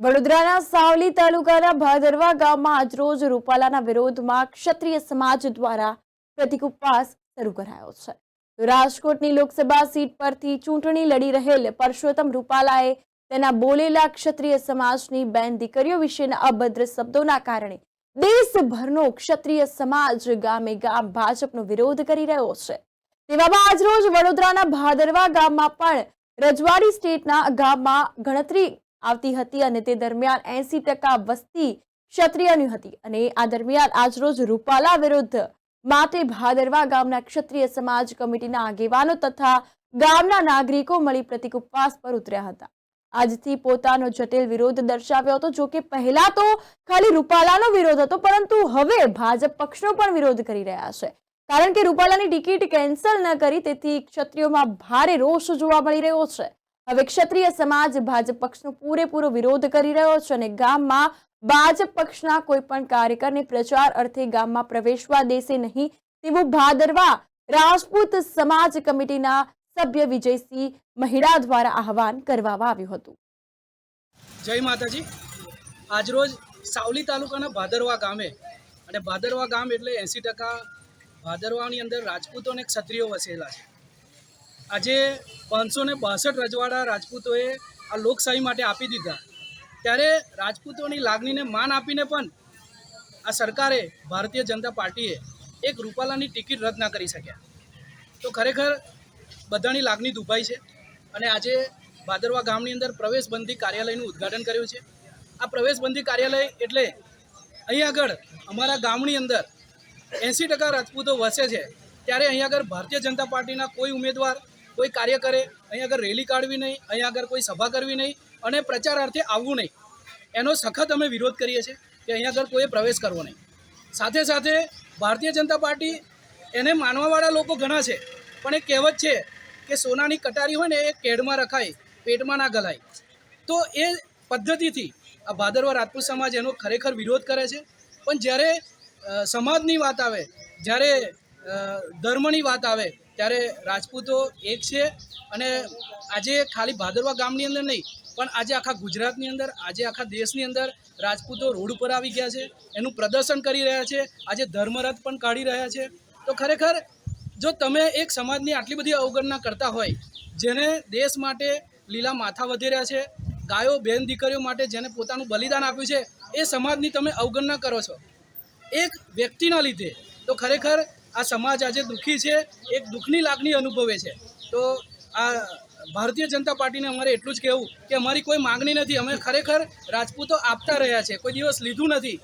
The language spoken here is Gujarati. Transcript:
વડોદરાના સાવલી તાલુકાના ભાદરવા ગામમાં આજરોજ રૂપાલાના વિરોધમાં ક્ષત્રિય સમાજ દ્વારા પ્રતિક ઉપવાસ શરૂ કરાયો છે. રાજકોટની લોકસભા સીટ પરથી ચૂંટણી લડી રહેલ પરસોત્તમ રૂપાલાએ તેના બોલેલા ક્ષત્રિય સમાજની બેન દીકરીઓ વિશેના અભદ્ર શબ્દોના કારણે દેશભરનો ક્ષત્રિય સમાજ ગામે ગામ ભાજપનો વિરોધ કરી રહ્યો છે. તેવામાં આજરોજ વડોદરાના ભાદરવા ગામમાં પણ રજવાડી સ્ટેટના ગામમાં ગણતરી આવતી હતી અને તે દરમિયાન એસી ટકા વસ્તી ક્ષત્રિયની હતી. અને આ દરમિયાન આજરોજ રૂપાલા વિરુદ્ધ માટે ભાદરવા ગામના ક્ષત્રિય સમાજ કમિટીના આગેવાનો તથા ગામના નાગરિકો મળી પ્રતિક ઉપવાસ પર ઉતર્યા હતા. આજથી પોતાનો જટિલ વિરોધ દર્શાવ્યો હતો જો કે પહેલા તો ખાલી રૂપાલાનો વિરોધ હતો, પરંતુ હવે ભાજપ પક્ષનો પણ વિરોધ કરી રહ્યા છે. કારણ કે રૂપાલાની ટિકિટ કેન્સલ ન કરી, તેથી ક્ષત્રિયોમાં ભારે રોષ જોવા મળી રહ્યો છે. હવે ક્ષત્રિય સમાજ ભાજપ પક્ષનો પૂરેપૂરો વિરોધ કરી રહ્યો છે અને ગામમાં ભાજપ પક્ષના કોઈ પણ કાર્યકરને પ્રચાર અર્થે ગામમાં પ્રવેશવા દેશે નહીં તેવું ભાદરવા રાજપૂત સમાજ કમિટીના સભ્ય વિજયસિંહ મહિડા દ્વારા આહવાન કરવામાં આવ્યું હતું. જય માતાજી. આજરોજ સાવલી તાલુકાના ભાદરવા ગામે અને ભાદરવા ગામ એટલે એંસી ટકા ભાદરવાની અંદર રાજપૂતો અને ક્ષત્રિયો વસેલા છે. આજે પાંચસો ને બાસઠ રજવાડા રાજપૂતોએ આ લોકશાહી માટે આપી દીધા. ત્યારે રાજપૂતોની લાગણીને માન આપીને પણ આ સરકારે ભારતીય જનતા પાર્ટીએ એક રૂપાલાની ટિકિટ રદ ના કરી શક્યા. તો ખરેખર બધાની લાગણી દુભાઈ છે અને આજે ભાદરવા ગામની અંદર પ્રવેશબંધી કાર્યાલયનું ઉદ્ઘાટન કર્યું છે. આ પ્રવેશબંધી કાર્યાલય એટલે અહીં આગળ અમારા ગામની અંદર એંસી ટકા રાજપૂતો વસે છે. ત્યારે અહીં આગળ ભારતીય જનતા પાર્ટીના કોઈ ઉમેદવાર કોઈ કાર્ય કરે અહીં આગળ રેલી કાઢવી નહીં અહીં આગળ કોઈ સભા કરવી નહીં અને પ્રચારાર્થે આવવું નહીં. એનો સખત અમે વિરોધ કરીએ છીએ કે અહીં આગળ કોઈએ પ્રવેશ કરવો નહીં. સાથે સાથે ભારતીય જનતા પાર્ટી એને માનવાવાળા લોકો ઘણા છે, પણ એ કહેવત છે કે સોનાની કટારી હોય ને એ કેડમાં રખાય, પેટમાં ના ગલાય. તો એ પદ્ધતિથી આ ભાદરવા રાજપૂત સમાજ એનો ખરેખર વિરોધ કરે છે. પણ જ્યારે સમાજની વાત આવે, જ્યારે ધર્મની વાત આવે ત્યારે રાજપૂતો એક છે અને આજે ખાલી ભાદરવા ગામની અંદર નહીં, પણ આજે આખા ગુજરાતની અંદર, આજે આખા દેશની અંદર રાજપૂતો રોડ ઉપર આવી ગયા છે, એનું પ્રદર્શન કરી રહ્યા છે, આજે ધર્મરથ પણ કાઢી રહ્યા છે. તો ખરેખર, જો તમે એક સમાજની આટલી બધી અવગણના કરતા હોય, જેને દેશ માટે લીલા માથા વધી રહ્યા છે, ગાયો, બેન, દીકરીઓ માટે જેને પોતાનું બલિદાન આપ્યું છે, એ સમાજની તમે અવગણના કરો છો. એક વ્યક્તિના લીધે તો ખરેખર આ સમાજ આજે દુઃખી છે, એક દુઃખની લાગણી અનુભવે છે. તો આ ભારતીય જનતા પાર્ટીને અમારે એટલું જ કહેવું કે અમારી કોઈ માંગણી નથી, અમે ખરેખર રાજપૂતો આપતા રહ્યા છે, કોઈ દિવસ લીધું નથી.